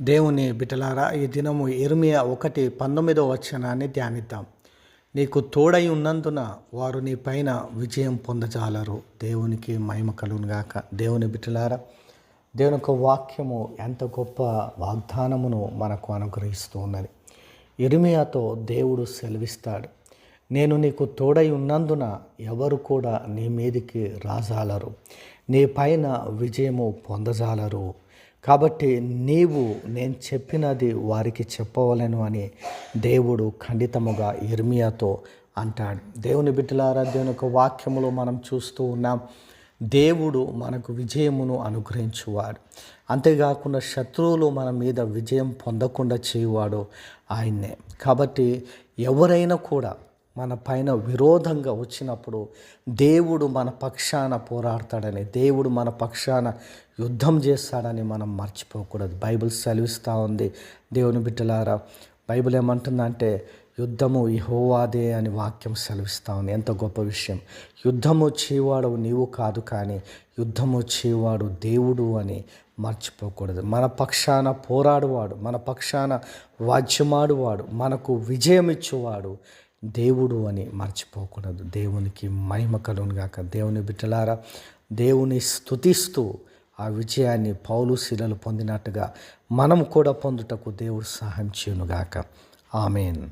దేవుని బిటలారా ఈ దినము ఇర్మియా ఒకటి పంతొమ్మిదో వచనాన్ని ధ్యానిద్దాం. నీకు తోడై ఉన్నందున వారు నీ పైన విజయం పొందజాలరు. దేవునికి మహిమ కలుగునుగాక దేవుని బిటలారా దేవుని యొక్క వాక్యము ఎంత గొప్ప వాగ్దానమును మనకు అనుగ్రహిస్తూ ఉన్నది. ఇర్మియాతో దేవుడు సెలవిస్తాడు నేను నీకు తోడై ఉన్నందున ఎవరు కూడా నీ మీదికి రాజాలరు. నీ పైన విజయము పొందజాలరు. కాబట్టి నీవు నేను చెప్పినది వారికి చెప్పవలను అని దేవుడు ఖండితముగా ఇర్మియాతో అంటాడు. దేవుని బిడ్డలారా దేవుని యొక్క వాక్యములో మనం చూస్తూ ఉన్నాం దేవుడు మనకు విజయమును అనుగ్రహించువాడు. అంతేకాకుండా శత్రువులు మన మీద విజయం పొందకుండా చేయువాడు ఆయన్నే. కాబట్టి ఎవరైనా కూడా మన పైన విరోధంగా వచ్చినప్పుడు దేవుడు మన పక్షాన పోరాడతాడని దేవుడు మన పక్షాన యుద్ధం చేస్తాడని మనం మర్చిపోకూడదు. బైబిల్ సెలవిస్తూ ఉంది. దేవుని బిడ్డలారా బైబిల్ ఏమంటుందంటే యుద్ధము ఇహోవాదే అని వాక్యం సెలవిస్తూ ఉంది. ఎంత గొప్ప విషయం. యుద్ధము చేయవాడు నీవు కాదు కానీ యుద్ధము చేయవాడు దేవుడు అని మర్చిపోకూడదు. మన పక్షాన పోరాడువాడు మన పక్షాన వాజ్యమాడువాడు మనకు విజయం ఇచ్చేవాడు దేవుడు అని మర్చిపోకూడదు. దేవునికి మహిమ కలుగునుగాక దేవుని బిడ్డలారా దేవుని స్తుతిస్తూ ఆ విజయాన్ని పౌలు శిలలు పొందినట్టుగా మనం కూడా పొందుటకు దేవుడు సహాయం చేయనుగాక ఆమెన్.